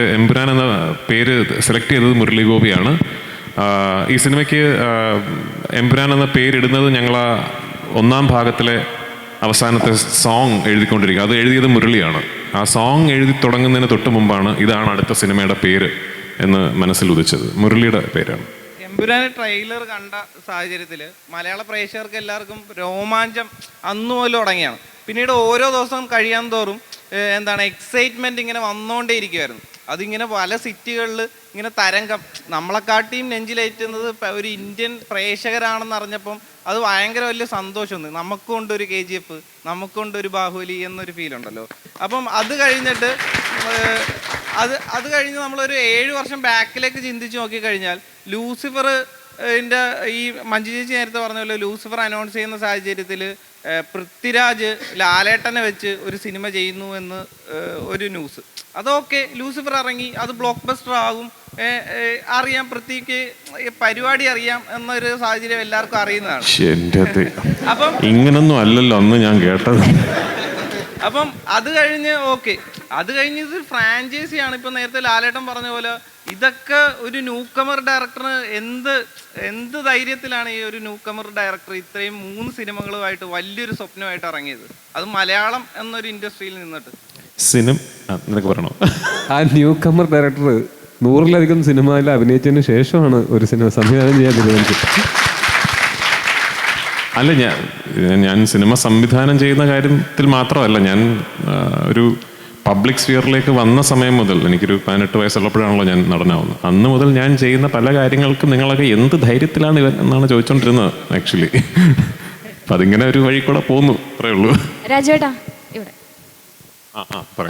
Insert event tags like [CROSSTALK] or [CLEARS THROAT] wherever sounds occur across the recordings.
എമ്പുരാൻ എന്ന പേര് സെലക്ട് ചെയ്തത് മുരളി ഗോപിയാണ് ഈ സിനിമയ്ക്ക് എംബ്രാൻ എമ്പുരാൻ എന്ന പേരിടുന്നത് ഞങ്ങൾ ആ ഒന്നാം ഭാഗത്തിലെ അവസാനത്തെ സോങ് എഴുതിക്കൊണ്ടിരിക്കുക അത് എഴുതിയത് മുരളിയാണ്. ആ സോങ് എഴുതി തുടങ്ങുന്നതിന് തൊട്ട് മുമ്പാണ് ഇതാണ് അടുത്ത സിനിമയുടെ പേര് എന്ന് മനസ്സിൽ ഉദിച്ചത്. മുരളിയുടെ പേരാണ്. എമ്പുരാന് ട്രെയിലർ കണ്ട സാഹചര്യത്തിൽ മലയാള പ്രേക്ഷകർക്ക് എല്ലാവർക്കും രോമാഞ്ചം അന്നു മുതൽ തുടങ്ങിയാണ്. പിന്നീട് ഓരോ ദിവസം കഴിയാൻ തോറും എന്താണ് എക്സൈറ്റ്മെന്റ് ഇങ്ങനെ വന്നുകൊണ്ടേ ഇരിക്കുമായിരുന്നു അതിങ്ങനെ പല സിറ്റികളിൽ ഇങ്ങനെ തരംഗം. നമ്മളെക്കാട്ടിയും നെഞ്ചിലേറ്റുന്നത് ഒരു ഇന്ത്യൻ പ്രേക്ഷകരാണെന്ന് അറിഞ്ഞപ്പം അത് ഭയങ്കര വലിയ സന്തോഷമൊന്ന് നമുക്കുണ്ട് ഒരു കെ ജി എഫ് നമുക്കുണ്ട് ഒരു ബാഹുലി എന്നൊരു ഫീൽ ഉണ്ടല്ലോ. അപ്പം അത് കഴിഞ്ഞിട്ട് അത് അത് കഴിഞ്ഞ് നമ്മളൊരു ഏഴ് വർഷം ബാക്കിലേക്ക് ചിന്തിച്ച് നോക്കിക്കഴിഞ്ഞാൽ ലൂസിഫർ ഈ മഞ്ജു ചേച്ചി നേരത്തെ പറഞ്ഞ പോലെ ലൂസിഫർ അനൗൺസ് ചെയ്യുന്ന സാഹചര്യത്തിൽ പൃഥ്വിരാജ് ലാലേട്ടനെ വെച്ച് ഒരു സിനിമ ചെയ്യുന്നു എന്ന് ഒരു ന്യൂസ്. അതൊക്കെ ലൂസിഫർ ഇറങ്ങി അത് ബ്ലോക്ക് ബസ്റ്റർ ആകും അറിയാം പൃഥ്വിക്ക് പരിപാടി അറിയാം എന്നൊരു സാഹചര്യം എല്ലാവർക്കും അറിയുന്നതാണ്. അപ്പം ഇങ്ങനൊന്നും അല്ലല്ലോ അന്ന് ഞാൻ കേട്ടത്. അപ്പം അത് കഴിഞ്ഞ് ഓക്കെ. അത് കഴിഞ്ഞ് ഇത് ഫ്രാഞ്ചൈസിയാണ് ഇപ്പം നേരത്തെ ലാലേട്ടൻ പറഞ്ഞ പോലെ ഇതൊക്കെ ഒരു ന്യൂക്കമർ ഡയറക്ടറിന് എന്ത് എന്ത് ധൈര്യത്തിലാണ് ഈ ഒരു ന്യൂക്കമർ ഡയറക്ടർ ഇത്രയും മൂന്ന് സിനിമകളുമായിട്ട് വലിയൊരു സ്വപ്നമായിട്ട് ഇറങ്ങിയത്? അത് മലയാളം എന്നൊരു ഇൻഡസ്ട്രിയിൽ നിന്നിട്ട്. സിനിമ നിനക്ക് പറയണോ? ആ ന്യൂ കമർ ഡയറക്ടർ നൂറിലധികം സിനിമയിൽ അഭിനയിച്ചതിന് ശേഷമാണ് ഒരു സിനിമ സംവിധാനം ചെയ്യാൻ തീരുമാനിച്ചത്. അല്ല ഞാൻ ഞാൻ സിനിമ സംവിധാനം ചെയ്യുന്ന കാര്യത്തിൽ മാത്രമല്ല ഞാൻ ഒരു പബ്ലിക് സ്ഫിയറിലേക്ക് വന്ന സമയം മുതൽ എനിക്കൊരു പതിനെട്ട് വയസ്സുള്ളപ്പോഴാണല്ലോ ഞാൻ നടനാവുന്നത്. അന്ന് മുതൽ ഞാൻ ചെയ്യുന്ന പല കാര്യങ്ങൾക്കും നിങ്ങളൊക്കെ എന്ത് ധൈര്യത്തിലാണ് ഇവൻ എന്നാണ് ചോദിച്ചുകൊണ്ടിരുന്നത് ആക്ച്വലി [LAUGHS] അപ്പം അതിങ്ങനെ ഒരു വഴി കൂടെ പോന്നു അത്രേ ഉള്ളൂ. രാജേട്ടാ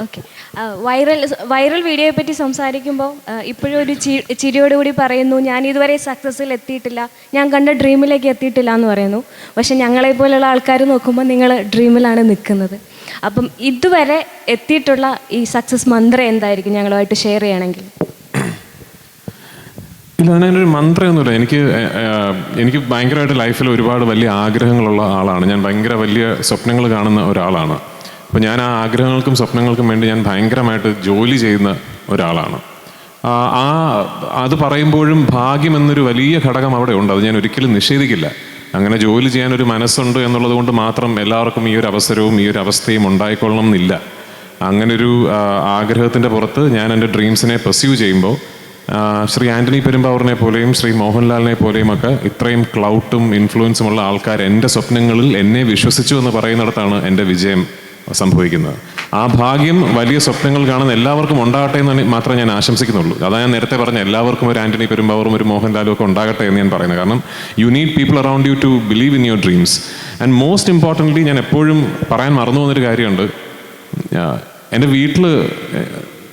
ഓക്കെ. വൈറൽ വൈറൽ വീഡിയോയെ പറ്റി സംസാരിക്കുമ്പോൾ ഇപ്പോഴും ഒരു ചിരിയോടുകൂടി പറയുന്നു ഞാൻ ഇതുവരെ സക്സസ്സിൽ എത്തിയിട്ടില്ല. ഞാൻ കണ്ട ഡ്രീമിലേക്ക് എത്തിയിട്ടില്ല എന്ന് പറയുന്നു. പക്ഷെ ഞങ്ങളെ പോലെയുള്ള ആൾക്കാർ നോക്കുമ്പോൾ നിങ്ങൾ ഡ്രീമിലാണ് നിൽക്കുന്നത്. അപ്പം ഇതുവരെ എത്തിയിട്ടുള്ള ഈ സക്സസ് മന്ത്രം എന്തായിരിക്കും? ഞങ്ങളുമായിട്ട് ഷെയർ ചെയ്യണമെങ്കിൽ. ഇല്ല അങ്ങനെ ഒരു മന്ത്രമൊന്നുമില്ല. എനിക്ക് എനിക്ക് ഭയങ്കരമായിട്ട് ലൈഫിൽ ഒരുപാട് വലിയ ആഗ്രഹങ്ങളുള്ള ആളാണ്. ഞാൻ ഭയങ്കര വലിയ സ്വപ്നങ്ങൾ കാണുന്ന ഒരാളാണ്. അപ്പോൾ ഞാൻ ആ ആഗ്രഹങ്ങൾക്കും സ്വപ്നങ്ങൾക്കും വേണ്ടി ഞാൻ ഭയങ്കരമായിട്ട് ജോലി ചെയ്യുന്ന ഒരാളാണ്. ആ അത് പറയുമ്പോഴും ഭാഗ്യം എന്നൊരു വലിയ ഘടകം അവിടെ ഉണ്ട്. അത് ഞാൻ ഒരിക്കലും നിഷേധിക്കില്ല. അങ്ങനെ ജോലി ചെയ്യാൻ ഒരു മനസ്സുണ്ട് എന്നുള്ളത് കൊണ്ട് മാത്രം എല്ലാവർക്കും ഈ ഒരു അവസരവും ഈ ഒരു അവസ്ഥയും ഉണ്ടായിക്കൊള്ളണം എന്നില്ല. അങ്ങനൊരു ആഗ്രഹത്തിന്റെ പുറത്ത് ഞാൻ എന്റെ ഡ്രീംസിനെ പെർസ്യൂ ചെയ്യുമ്പോൾ ശ്രീ ആന്റണി പെരുമ്പാവൂറിനെ പോലെയും ശ്രീ മോഹൻലാലിനെ പോലെയും ഒക്കെ ഇത്രയും ക്ലൗട്ടും ഇൻഫ്ലുവൻസും ഉള്ള ആൾക്കാർ എന്റെ സ്വപ്നങ്ങളിൽ എന്നെ വിശ്വസിച്ചു എന്ന് പറയുന്നിടത്താണ് എന്റെ വിജയം. സംഭവിക്കുന്നത്. ആ ഭാഗ്യം വലിയ സ്വപ്നങ്ങൾ കാണുന്ന എല്ലാവർക്കും ഉണ്ടാകട്ടെ എന്ന് മാത്രമേ ഞാൻ ആശംസിക്കുന്നുള്ളൂ. അതാ ഞാൻ നേരത്തെ പറഞ്ഞ എല്ലാവർക്കും ഒരു ആന്റണി പെരുമ്പാവൂറും ഒരു മോഹൻലാലും ഒക്കെ ഉണ്ടാകട്ടെ എന്ന് ഞാൻ പറയുന്നത്. കാരണം you need people around you to believe in your dreams and most importantly ഞാൻ എപ്പോഴും പറയാൻ മറന്നു പോകുന്നൊരു കാര്യമുണ്ട്. എന്റെ വീട്ടിൽ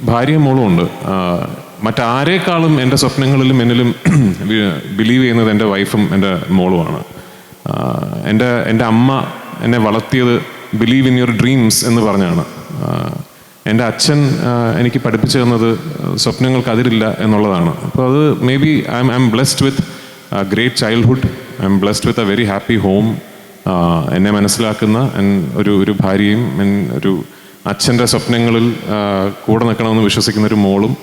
ഭാര്യയും മോളും ഉണ്ട്. മറ്റാരേക്കാളും എന്റെ സ്വപ്നങ്ങളിലും എന്നിലും [CLEARS THROAT] ബിലീവ് ചെയ്യുന്നത് എന്റെ വൈഫും എന്റെ മോളുമാണ്. എന്റെ എന്റെ അമ്മ എന്നെ വളർത്തിയത് ബിലീവ് ഇൻ യുവർ ഡ്രീംസ് എന്ന് പറഞ്ഞാണ്. എന്റെ അച്ഛൻ എനിക്ക് പഠിപ്പിച്ചു തന്നത് സ്വപ്നങ്ങൾക്ക് അതിരില്ല എന്നുള്ളതാണ്. അപ്പോൾ അത് maybe I am I am blessed with great childhood I am blessed with a very happy home എന്നെ മനസ്സിലാക്കുന്ന ഒരു ഒരു ഭാര്യയും ഒരു അച്ഛന്റെ സ്വപ്നങ്ങളിൽ കൂടെ നിൽക്കണമെന്ന് വിശ്വസിക്കുന്ന ഒരു മോളും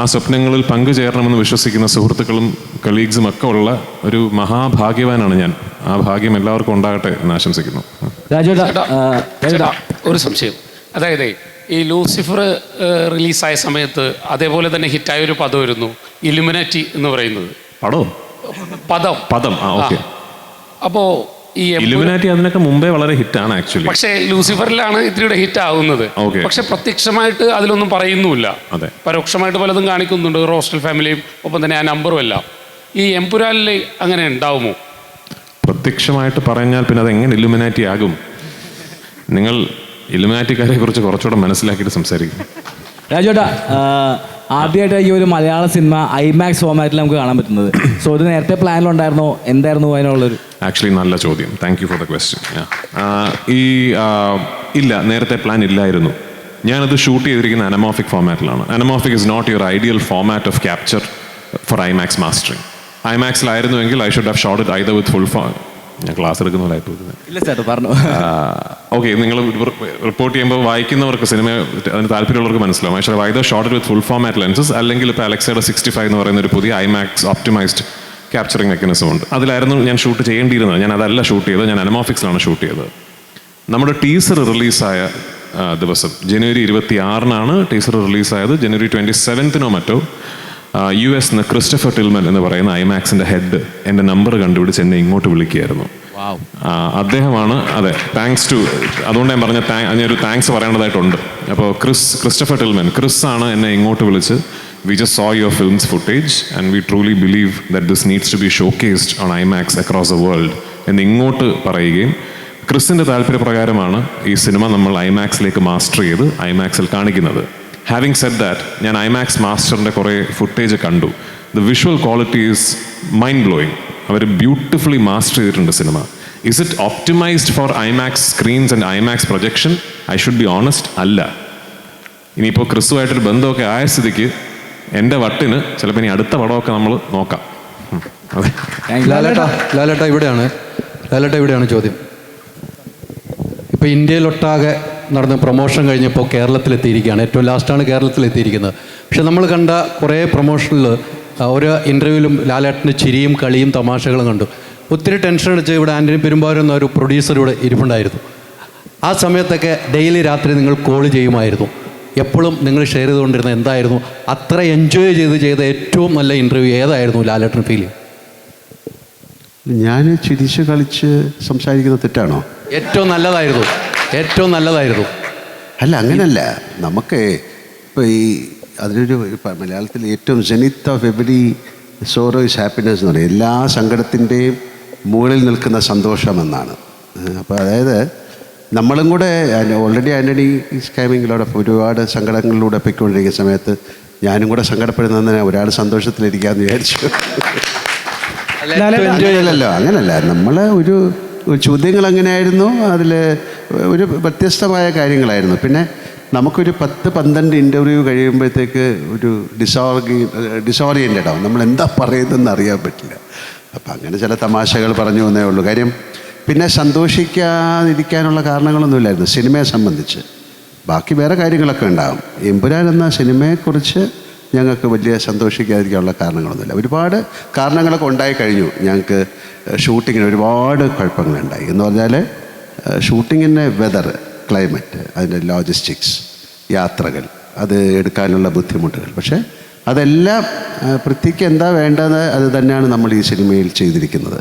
ആ സ്വപ്നങ്ങളിൽ പങ്കുചേരണമെന്ന് വിശ്വസിക്കുന്ന സുഹൃത്തുക്കളും കളീഗ്സും ഒക്കെ ഉള്ള ഒരു മഹാഭാഗ്യവാനാണ് ഞാൻ. ആ ഭാഗ്യം എല്ലാവർക്കും ഉണ്ടാകട്ടെ എന്ന് ആശംസിക്കുന്നു. ചേട്ടാ, ഒരു സംശയം. അതായത് ഈ ലൂസിഫർ റിലീസായ സമയത്ത് അതേപോലെ തന്നെ ഹിറ്റായ ഒരു പദമായിരുന്നു ഇലുമിനാറ്റി എന്ന് പറയുന്നത്. പടോ? പദം. പദം ആ ഓക്കെ. അപ്പോ ഈ എമ്പുരാൻ- ഇലുമിനാറ്റി അതിനൊക്കെ മുമ്പേ വളരെ ഹിറ്റാണ് ആക്ച്വലി. പക്ഷേ ലൂസിഫറിലാണ് ഇത്തിരിയുടെ ഹിറ്റ് ആവുന്നത്. Okay. പക്ഷെ പ്രത്യക്ഷമായിട്ട് അതിലൊന്നും പറയുന്നുമില്ല. അതെ. പരോക്ഷമായിട്ട് പലതും കാണിക്കുന്നുണ്ട് റോസ്റ്റൽ ഫാമിലിയും ഒപ്പം തന്നെ ആ നമ്പറും എല്ലാം ഈ എംപുരാനിൽ അങ്ങനെ ഉണ്ടാവുമോ? പ്രത്യക്ഷമായിട്ട് പറഞ്ഞാൽ പിന്നെ അത് എങ്ങനെ ഇലുമിനാറ്റി ആകും? നിങ്ങൾ ഇലുമിനാറ്റിക്കാരെ കുറിച്ച് കുറച്ചുകൂടെ മനസ്സിലാക്കിയിട്ട് സംസാരിക്കും. രാജേട്ടാ ആ, ആദ്യമായിട്ട് ഈ ഒരു മലയാള സിനിമ ഐമാക്സ് ഫോമാറ്റിൽ നമുക്ക് കാണാൻ പറ്റുന്നത്. സോ ഇത് നേരത്തെ പ്ലാനിലുണ്ടായിരുന്നോ? എന്തായിരുന്നു അതിനുള്ളൊരു ആക്ച്വലി നല്ല ചോദ്യം. Thank you for the question ഈ ഇല്ല നേരത്തെ പ്ലാൻ ഇല്ലായിരുന്നു. ഞാനത് ഷൂട്ട് ചെയ്തിരിക്കുന്ന anamorphic ഫോമാറ്റിലാണ് anamorphic is not your ideal format of capture for IMAX mastering ഐമാക്സിലായിരുന്നുവെങ്കിൽ I should have shot it either with full phone ഞാൻ ക്ലാസ് എടുക്കുന്ന പോലെ ആയിപ്പോയി ഇല്ല സാർ പറഞ്ഞു. ഓക്കെ നിങ്ങൾ റിപ്പോർട്ട് ചെയ്യുമ്പോൾ വായിക്കുന്നവർക്ക് സിനിമ അതിന് താല്പര്യമുള്ളവർക്ക് മനസ്സിലാവും. പക്ഷേ വൈദ shot with full format lenses അല്ലെങ്കിൽ ഇപ്പോൾ അലക്സയുടെ സിക്സ്റ്റി ഫൈവ് എന്ന് പറയുന്ന ഒരു പുതിയ ഐമാക്സ് ഓപ്റ്റിമൈസ്ഡ് ക്യാപ്ചറിങ് മെക്കാനിസം ഉണ്ട്. അതിലായിരുന്നു ഞാൻ ഷൂട്ട് ചെയ്യേണ്ടിയിരുന്നത്. ഞാൻ അതല്ല ഷൂട്ട് ചെയ്തത്. ഞാൻ അനമോഫിക്സിലാണ് ഷൂട്ട് ചെയ്തത്. നമ്മുടെ ടീസർ റിലീസായ ദിവസം ജനുവരി ഇരുപത്തി ആറിനാണ് ടീസർ റിലീസായത് ജനുവരി ട്വന്റി സെവൻത്തിനോ മറ്റോ യു എസ് എന്ന ക്രിസ്റ്റഫർ ടിൽമൻ എന്ന് പറയുന്ന ഐമാക്സിന്റെ ഹെഡ് എന്റെ നമ്പർ കണ്ടുപിടിച്ച് എന്നെ ഇങ്ങോട്ട് വിളിക്കുകയായിരുന്നു. അദ്ദേഹമാണ് അതെ താങ്ക്സ് ടു അതുകൊണ്ട് ഞാൻ പറഞ്ഞ ഞാനൊരു താങ്ക്സ് പറയേണ്ടതായിട്ടുണ്ട്. അപ്പോൾ ക്രിസ് ക്രിസ്റ്റഫർ ടിൽമൻ ക്രിസ് ആണ് എന്നെ ഇങ്ങോട്ട് വിളിച്ച് we just saw your films footage and we truly believe that this needs to be showcased on IMAX across the world എന്ന് ഇങ്ങോട്ട് പറയുകയും ക്രിസിന്റെ താല്പര്യപ്രകാരമാണ് ഈ സിനിമ നമ്മൾ ഐമാക്സിലേക്ക് മാസ്റ്റർ ചെയ്ത് ഐമാക്സിൽ കാണിക്കുന്നത്. ഹാവിങ് സെഡ് ദാറ്റ് ഞാൻ ഐമാക്സ് മാസ്റ്ററിന്റെ കുറേ ഫുട്ടേജ് കണ്ടു. The visual quality is mind blowing our beautifully master ചെയ്തിട്ടുണ്ട് cinema is it optimised for IMAX screens and IMAX projection I should be honest അല്ല. ഇനിയിപ്പോൾ ക്രിസ്തുവായിട്ടൊരു ബന്ധമൊക്കെ ആയ സ്ഥിതിക്ക് എന്റെ വട്ടിന് ചിലപ്പോൾ ഇനി അടുത്ത പടമൊക്കെ നമ്മൾ നോക്കാം. ലാലേട്ടാ ഇവിടെയാണ്. ലാലേട്ട ഇവിടെയാണ് ചോദ്യം. ഇപ്പോൾ ഇന്ത്യയിലൊട്ടാകെ നടന്ന പ്രൊമോഷൻ കഴിഞ്ഞപ്പോൾ കേരളത്തിലെത്തിയിരിക്കുകയാണ്. ഏറ്റവും ലാസ്റ്റാണ് കേരളത്തിലെത്തിയിരിക്കുന്നത്. പക്ഷെ നമ്മൾ കണ്ട കുറേ പ്രൊമോഷനിൽ ഓരോ ഇന്റർവ്യൂവിലും ലാലേട്ടന്റെ ചിരിയും കളിയും തമാശകളും കണ്ടു. ഒത്തിരി ടെൻഷൻ അടിച്ച് ഇവിടെ ആന്റണി പെരുമ്പാവൂർ എന്ന ഒരു പ്രൊഡ്യൂസർ ഇവിടെ ഇരിപ്പുണ്ടായിരുന്നു. ആ സമയത്തൊക്കെ ഡെയിലി രാത്രി നിങ്ങൾ കോൾ ചെയ്യുമായിരുന്നു. എപ്പോഴും നിങ്ങൾ ഷെയർ ചെയ്തുകൊണ്ടിരുന്ന എന്തായിരുന്നു? അത്ര എൻജോയ് ചെയ്ത് ചെയ്ത ഏറ്റവും നല്ല ഇന്റർവ്യൂ ഏതായിരുന്നു ലാലേട്ടൻ ഫീൽ ഞാൻ ചിരിച്ച് കളിച്ച് സംസാരിക്കുന്നത് തെറ്റാണോ? ഏറ്റവും നല്ലതായിരുന്നു. ഏറ്റവും നല്ലതായിരുന്നു. അല്ല അങ്ങനല്ല. നമുക്ക് ഇപ്പോൾ ഈ അതിനൊരു ഇപ്പം മലയാളത്തിൽ ഏറ്റവും ജനിത്ത of every sorrow is happiness എന്ന് പറയും. എല്ലാ സങ്കടത്തിന്റെയും മുകളിൽ നിൽക്കുന്ന സന്തോഷമെന്നാണ് അപ്പോൾ അതായത് നമ്മളും കൂടെ ഓൾറെഡി ആന്റണി സ്കാമിങ്ങിലൂടെ ഒരുപാട് സങ്കടങ്ങളിലൂടെ പൊയ്ക്കൊണ്ടിരിക്കുന്ന സമയത്ത് ഞാനും കൂടെ സങ്കടപ്പെടുന്നതിന് ഒരാൾ സന്തോഷത്തിലിരിക്കാമെന്ന് വിചാരിച്ചു. അല്ലല്ലോ അങ്ങനല്ല. നമ്മൾ ഒരു ചോദ്യങ്ങൾ എങ്ങനെയായിരുന്നു അതിൽ ഒരു വ്യത്യസ്തമായ കാര്യങ്ങളായിരുന്നു. പിന്നെ നമുക്കൊരു പത്ത് പന്ത്രണ്ട് ഇന്റർവ്യൂ കഴിയുമ്പോഴത്തേക്ക് ഒരു ഡിസോർഗി ഡിസോറിയന്റഡ് ആവും. നമ്മൾ എന്താ പറയുന്നതെന്ന് അറിയാൻ പറ്റില്ല. അപ്പം അങ്ങനെ ചില തമാശകൾ പറഞ്ഞു വന്നേ ഉള്ളൂ. കാര്യം പിന്നെ സന്തോഷിക്കാതിരിക്കാനുള്ള കാരണങ്ങളൊന്നുമില്ലായിരുന്നു സിനിമയെ സംബന്ധിച്ച്. ബാക്കി വേറെ കാര്യങ്ങളൊക്കെ ഉണ്ടാകും എമ്പുരാൻ എന്ന സിനിമയെക്കുറിച്ച് ഞങ്ങൾക്ക് വലിയ സന്തോഷിക്കാതിരിക്കാനുള്ള കാരണങ്ങളൊന്നുമില്ല. ഒരുപാട് കാരണങ്ങളൊക്കെ ഉണ്ടായി കഴിഞ്ഞു. ഞങ്ങൾക്ക് ഷൂട്ടിങ്ങിന് ഒരുപാട് കുഴപ്പങ്ങളുണ്ടായി. എന്ന് പറഞ്ഞാൽ ഷൂട്ടിങ്ങിന്റെ വെതർ ക്ലൈമറ്റ് അതിന്റെ ലോജിസ്റ്റിക്സ് യാത്രകൾ അത് എടുക്കാനുള്ള ബുദ്ധിമുട്ടുകൾ. പക്ഷേ അതെല്ലാം പൃഥ്വിക്ക് എന്താ വേണ്ടത് അത് തന്നെയാണ് നമ്മൾ ഈ സിനിമയിൽ ചെയ്തിരിക്കുന്നത്.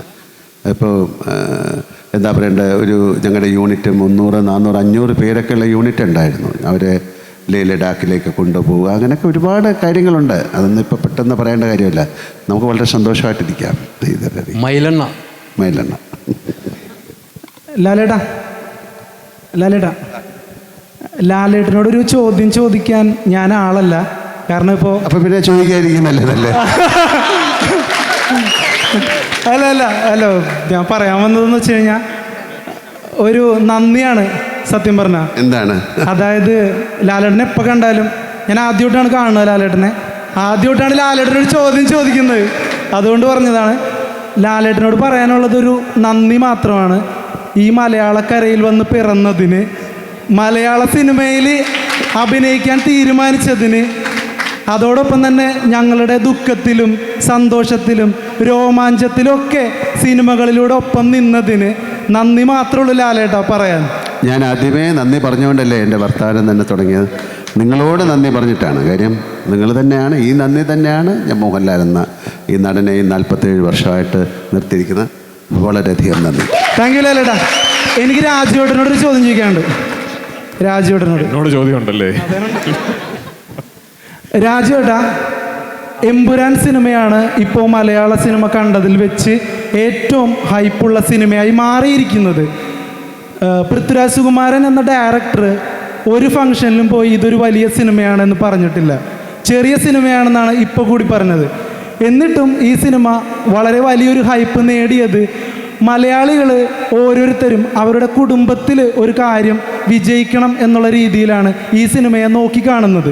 ഇപ്പോൾ എന്താ പറയേണ്ടത് ഒരു ഞങ്ങളുടെ യൂണിറ്റ് മുന്നൂറ് നാന്നൂറ് അഞ്ഞൂറ് പേരൊക്കെയുള്ള യൂണിറ്റ് ഉണ്ടായിരുന്നു. അവരെ ലഡാക്കിലേക്ക് കൊണ്ടുപോവുക. അങ്ങനെയൊക്കെ ഒരുപാട് കാര്യങ്ങളുണ്ട്. അതൊന്നും ഇപ്പോൾ പെട്ടെന്ന് പറയേണ്ട കാര്യമില്ല. നമുക്ക് വളരെ സന്തോഷമായിട്ടിരിക്കാം. മൈലെണ്ണ. മൈലെണ്ണ. മയിലെണ്ണ ലാലേട്ടാ. ലാലേട്ടനോട് ഒരു ചോദ്യം ചോദിക്കാൻ ഞാൻ ആളല്ല. കാരണം ഇപ്പോൾ അപ്പം പിന്നെ ചോദിക്കാതിരിക്കും നല്ലതല്ലേ? അല്ല അല്ല അല്ല. ഞാൻ പറയാൻ വന്നതെന്ന് വെച്ച് കഴിഞ്ഞാൽ ഒരു നന്ദിയാണ്. സത്യം പറഞ്ഞ. എന്താണ്? അതായത് ലാലേട്ടനെ എപ്പോൾ കണ്ടാലും ഞാൻ ആദ്യമായിട്ടാണ് കാണുന്നത് ലാലേട്ടനെ. ആദ്യമായിട്ടാണ് ലാലേട്ടനോട് ചോദ്യം ചോദിക്കുന്നത്. അതുകൊണ്ട് പറഞ്ഞതാണ് ലാലേട്ടനോട് പറയാനുള്ളത് ഒരു നന്ദി മാത്രമാണ്. ഈ മലയാളക്കരയിൽ വന്ന് പിറന്നതിന് മലയാള സിനിമയിൽ അഭിനയിക്കാൻ തീരുമാനിച്ചതിന് അതോടൊപ്പം തന്നെ ഞങ്ങളുടെ ദുഃഖത്തിലും സന്തോഷത്തിലും രോമാഞ്ചത്തിലും ഒക്കെ സിനിമകളിലൂടെ ഒപ്പം നിന്നതിന് നന്ദി മാത്രമുള്ളൂ ലാലേട്ടാ പറയാൻ. ഞാൻ ആദ്യമേ നന്ദി പറഞ്ഞുകൊണ്ടല്ലേ എന്റെ വർത്തമാനം തന്നെ തുടങ്ങിയത്. നിങ്ങളോട് നന്ദി പറഞ്ഞിട്ടാണ് കാര്യം. നിങ്ങൾ തന്നെയാണ് ഈ നന്ദി തന്നെയാണ് ഞാൻ മോഹൻലാൽ എന്ന ഈ നടനെ ഈ നാൽപ്പത്തേഴ് വർഷമായിട്ട് നിർത്തിയിരിക്കുന്നത്. വളരെയധികം നന്ദി. താങ്ക് യു ലാലേട്ടാ എനിക്ക് രാജുവേട്ടനോടൊരു ചോദ്യം ചോദിക്കാനുണ്ട്. രാജുവേട്ടനോട്. എന്നോട് ചോദ്യം ഉണ്ടല്ലേ രാജുവേട്ടാ എമ്പുരാൻ സിനിമയാണ് ഇപ്പോൾ മലയാള സിനിമ കണ്ടതിൽ വെച്ച് ഏറ്റവും ഹൈപ്പുള്ള സിനിമയായി മാറിയിരിക്കുന്നത്. പൃഥ്വിരാജ് സുകുമാരൻ എന്ന ഡയറക്ടർ ഒരു ഫംഗ്ഷനിലും പോയി ഇതൊരു വലിയ സിനിമയാണെന്ന് പറഞ്ഞിട്ടില്ല. ചെറിയ സിനിമയാണെന്നാണ് ഇപ്പോൾ കൂടി പറഞ്ഞത്. എന്നിട്ടും ഈ സിനിമ വളരെ വലിയൊരു ഹൈപ്പ് നേടിയത് മലയാളികൾ ഓരോരുത്തരും അവരുടെ കുടുംബത്തിൽ ഒരു കാര്യം വിജയിക്കണം എന്നുള്ള രീതിയിലാണ് ഈ സിനിമയെ നോക്കി കാണുന്നത്.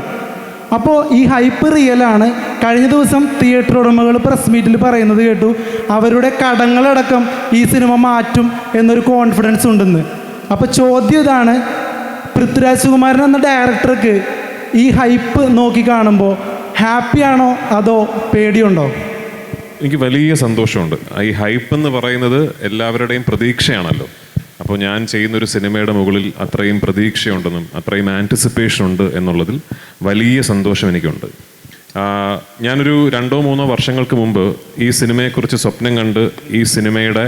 അപ്പോൾ ഈ ഹൈപ്പ് റിയലാണ് കഴിഞ്ഞ ദിവസം തിയേറ്റർ ഉടമകൾ പ്രസ് മീറ്റിൽ പറയുന്നത് കേട്ടു അവരുടെ കടങ്ങളടക്കം ഈ സിനിമ മാറ്റും എന്നൊരു കോൺഫിഡൻസ് ഉണ്ടെന്ന്. അപ്പോൾ ചോദ്യം ഇതാണ്. പൃഥ്വിരാജ് സുകുമാരൻ എന്ന ഡയറക്ടർക്ക് ഈ ഹൈപ്പ് നോക്കി കാണുമ്പോൾ ഹാപ്പിയാണോ അതോ പേടിയുണ്ടോ? എനിക്ക് വലിയ സന്തോഷമുണ്ട്. ഈ ഹൈപ്പ് എന്ന് പറയുന്നത് എല്ലാവരുടെയും പ്രതീക്ഷയാണല്ലോ. അപ്പോൾ ഞാൻ ചെയ്യുന്നൊരു സിനിമയുടെ മുകളിൽ അത്രയും പ്രതീക്ഷയുണ്ടെന്നും അത്രയും ആന്റിസിപ്പേഷൻ ഉണ്ട് എന്നുള്ളതിൽ വലിയ സന്തോഷം എനിക്കുണ്ട്. ഞാനൊരു രണ്ടോ മൂന്നോ വർഷങ്ങൾക്ക് മുമ്പ് ഈ സിനിമയെക്കുറിച്ച് സ്വപ്നം കണ്ട് ഈ സിനിമയുടെ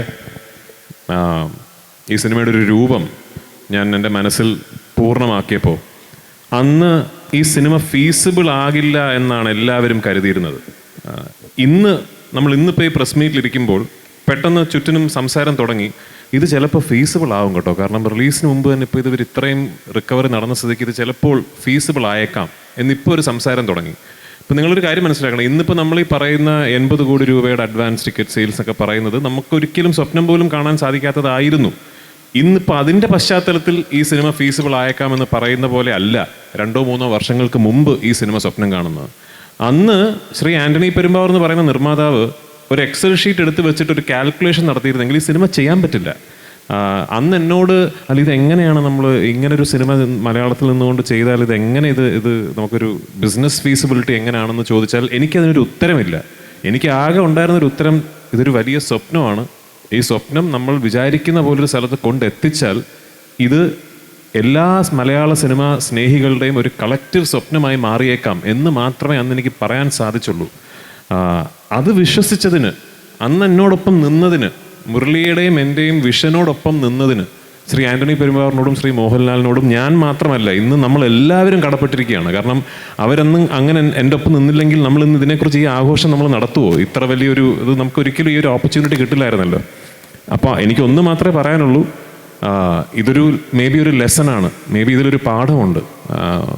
ഈ സിനിമയുടെ ഒരു രൂപം ഞാൻ എന്റെ മനസ്സിൽ പൂർണമാക്കിയപ്പോൾ അന്ന് ഈ സിനിമ ഫീസിബിൾ ആകില്ല എന്നാണ് എല്ലാവരും കരുതിയിരുന്നത്. ഇന്ന് നമ്മൾ ഇന്നിപ്പോൾ ഈ പ്രസ് മീറ്റിലിരിക്കുമ്പോൾ പെട്ടെന്ന് ചുറ്റിനും സംസാരം തുടങ്ങി. ഇത് ചിലപ്പോൾ ഫീസിബിൾ ആവും കേട്ടോ. കാരണം റിലീസിന് മുമ്പ് തന്നെ ഇപ്പോൾ ഇവർ ഇത്രയും റിക്കവറി നടന്ന സ്ഥിതിക്ക് ഇത് ചിലപ്പോൾ ഫീസിബിൾ ആയേക്കാം എന്നിപ്പോൾ ഒരു സംസാരം തുടങ്ങി. ഇപ്പം നിങ്ങളൊരു കാര്യം മനസ്സിലാക്കണം. ഇന്നിപ്പോൾ നമ്മൾ ഈ പറയുന്ന എൺപത് കോടി രൂപയുടെ അഡ്വാൻസ് ടിക്കറ്റ് സെയിൽസ് ഒക്കെ പറയുന്നത് നമുക്കൊരിക്കലും സ്വപ്നം പോലും കാണാൻ സാധിക്കാത്തതായിരുന്നു. ഇന്നിപ്പോൾ അതിന്റെ പശ്ചാത്തലത്തിൽ ഈ സിനിമ ഫീസിബിൾ ആയേക്കാമെന്ന് പറയുന്ന പോലെ അല്ല. രണ്ടോ മൂന്നോ വർഷങ്ങൾക്ക് മുമ്പ് ഈ സിനിമ സ്വപ്നം കാണുന്നത്. അന്ന് ശ്രീ ആന്റണി പെരുമ്പാവൂർ എന്ന് പറയുന്ന നിർമ്മാതാവ് ഒരു എക്സൽ ഷീറ്റ് എടുത്ത് വെച്ചിട്ട് ഒരു കാൽക്കുലേഷൻ നടത്തിയിരുന്നെങ്കിൽ ഈ സിനിമ ചെയ്യാൻ പറ്റില്ല. അന്ന് എന്നോട് അല്ല ഇത് എങ്ങനെയാണ് നമ്മൾ ഇങ്ങനെ ഒരു സിനിമ മലയാളത്തിൽ നിന്നുകൊണ്ട് ചെയ്താൽ ഇത് എങ്ങനെ ഇത് ഇത് നമുക്കൊരു ബിസിനസ് ഫീസിബിലിറ്റി എങ്ങനെയാണെന്ന് ചോദിച്ചാൽ എനിക്കതിനൊരു ഉത്തരമില്ല. എനിക്ക് ആകെ ഉണ്ടായിരുന്നൊരു ഉത്തരം ഇതൊരു വലിയ സ്വപ്നമാണ്. ഈ സ്വപ്നം നമ്മൾ വിചാരിക്കുന്ന പോലൊരു സ്ഥലത്ത് കൊണ്ടെത്തിച്ചാൽ ഇത് എല്ലാ മലയാള സിനിമ സ്നേഹികളുടെയും ഒരു കളക്റ്റീവ് സ്വപ്നമായി മാറിയേക്കാം എന്ന് മാത്രമേ അന്ന് എനിക്ക് പറയാൻ സാധിച്ചുള്ളൂ. അത് വിശ്വസിച്ചതിന് അന്ന് എന്നോടൊപ്പം നിന്നതിന് മുരളിയുടെയും എന്റെയും വിഷനോടൊപ്പം നിന്നതിന് ശ്രീ ആന്റണി പെരുമാറിനോടും ശ്രീ മോഹൻലാലിനോടും ഞാൻ മാത്രമല്ല ഇന്ന് നമ്മൾ എല്ലാവരും കടപ്പെട്ടിരിക്കുകയാണ്. കാരണം അവരന്ന് അങ്ങനെ എന്റെ ഒപ്പം നിന്നില്ലെങ്കിൽ നമ്മൾ ഇന്ന് ഇതിനെക്കുറിച്ച് ഈ ആഘോഷം നമ്മൾ നടത്തുമോ ഇത്ര വലിയൊരു ഇത് നമുക്ക് ഒരിക്കലും ഈ ഒരു ഓപ്പർച്യൂണിറ്റി കിട്ടില്ലായിരുന്നല്ലോ. അപ്പോൾ എനിക്കൊന്ന് മാത്രമേ പറയാനുള്ളൂ. ഇതൊരു മേ ബി ഒരു ലെസണാണ് മേ ബി ഇതിലൊരു പാഠമുണ്ട്.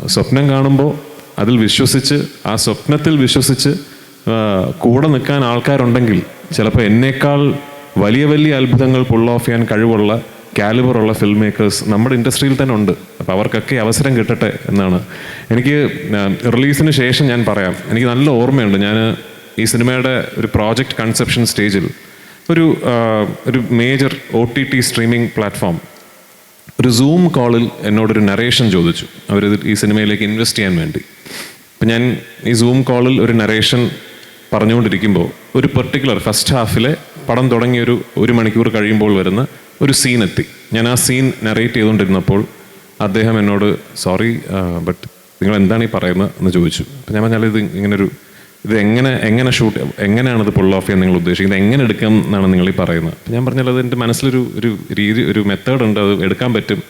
സ്വപ്നം കാണുമ്പോൾ അതിൽ വിശ്വസിച്ച് ആ സ്വപ്നത്തിൽ വിശ്വസിച്ച് കൂടെ നിൽക്കാൻ ആൾക്കാരുണ്ടെങ്കിൽ ചിലപ്പോൾ എന്നേക്കാൾ വലിയ വലിയ അത്ഭുതങ്ങൾ പുൾ ഓഫ് ചെയ്യാൻ കഴിവുള്ള കാലിബറുള്ള ഫിൽം മേക്കേഴ്സ് നമ്മുടെ ഇൻഡസ്ട്രിയിൽ തന്നെ ഉണ്ട്. അപ്പോൾ അവർക്കൊക്കെ അവസരം കിട്ടട്ടെ എന്നാണ്. എനിക്ക് റിലീസിന് ശേഷം ഞാൻ പറയാം. എനിക്ക് നല്ല ഓർമ്മയുണ്ട്. ഞാൻ ഈ സിനിമയുടെ ഒരു പ്രോജക്റ്റ് കൺസെപ്ഷൻ സ്റ്റേജിൽ ഒരു ഒരു major O T T streaming platform ഒരു സൂം കോളിൽ എന്നോടൊരു നറേഷൻ ചോദിച്ചു. അവർ ഈ സിനിമയിലേക്ക് ഇൻവെസ്റ്റ് ചെയ്യാൻ വേണ്ടി. അപ്പം ഞാൻ ഈ സൂം കോളിൽ ഒരു നറേഷൻ പറഞ്ഞുകൊണ്ടിരിക്കുമ്പോൾ ഒരു പെർട്ടിക്കുലർ ഫസ്റ്റ് ഹാഫിലെ പടം തുടങ്ങിയ ഒരു ഒരു മണിക്കൂർ കഴിയുമ്പോൾ വരുന്ന ഒരു സീൻ എത്തി. ഞാൻ ആ സീൻ നറേറ്റ് ചെയ്തുകൊണ്ടിരുന്നപ്പോൾ അദ്ദേഹം എന്നോട് സോറി ബട്ട് നിങ്ങൾ എന്താണ് ഈ പറയുന്നത്? എന്ന് ചോദിച്ചു. അപ്പം ഞാൻ പറഞ്ഞാൽ ഇത് ഇങ്ങനൊരു ഇത് എങ്ങനെ എങ്ങനെ ഷൂട്ട് എങ്ങനെയാണ് ഇത് പുൾ ഓഫ് ചെയ്യാൻ നിങ്ങൾ ഉദ്ദേശിക്കുന്നത്? എങ്ങനെ എടുക്കാം എന്നാണ് നിങ്ങൾ ഈ പറയുന്നത്? ഞാൻ പറഞ്ഞാൽ അത് എന്റെ മനസ്സിലൊരു ഒരു രീതി ഒരു മെത്തേഡ് ഉണ്ട് അത് എടുക്കാൻ പറ്റും.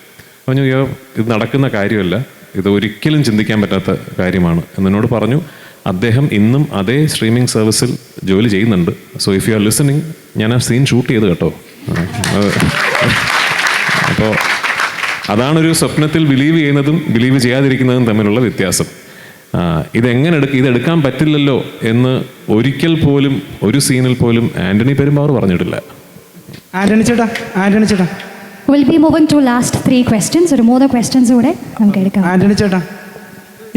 പറഞ്ഞു അയ്യോ ഇത് നടക്കുന്ന കാര്യമല്ല. ഇത് ഒരിക്കലും ചിന്തിക്കാൻ പറ്റാത്ത കാര്യമാണ്. എന്നോട് പറഞ്ഞു അദ്ദേഹം ഇന്നും അതേ സ്ട്രീമിംഗ് സർവീസിൽ ജോലി ചെയ്യുന്നുണ്ട്. So if you are listening ഞാൻ ആ സീൻ ഷൂട്ട് ചെയ്ത് കേട്ടോ. അപ്പോൾ അതാണൊരു സ്വപ്നത്തിൽ ബിലീവ് ചെയ്യുന്നതും ബിലീവ് ചെയ്യാതിരിക്കുന്നതും തമ്മിലുള്ള വ്യത്യാസം. ഇതെങ്ങനെ എടുക്ക ഇതെടുക്കാൻ പറ്റില്ലല്ലോ എന്ന് ഒരിക്കൽ പോലും ഒരു സീനിൽ പോലും ആന്റണി പെരുമ്പാവൂർ പറഞ്ഞിട്ടില്ല. ആന്റണി ചേട്ടാ ആന്റണി ചേട്ടാ. Will be moving to last three questions ഒരു മൂന്ന് ക്വസ്റ്റ്യൻസ് കൂടെ നമുക്ക് എടുക്കാം. ആന്റണി ചേട്ടാ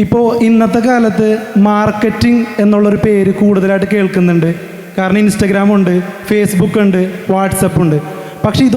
ഇപ്പോൾ ഇന്നത്തെ കാലത്ത് മാർക്കറ്റിംഗ് എന്നുള്ളൊരു പേര് കൂടുതലായിട്ട് കേൾക്കുന്നുണ്ട്. കാരണം ഇൻസ്റ്റഗ്രാം ഉണ്ട് ഫേസ്ബുക്ക് ഉണ്ട് വാട്സപ്പ് ഉണ്ട്. പക്ഷേ ഇത്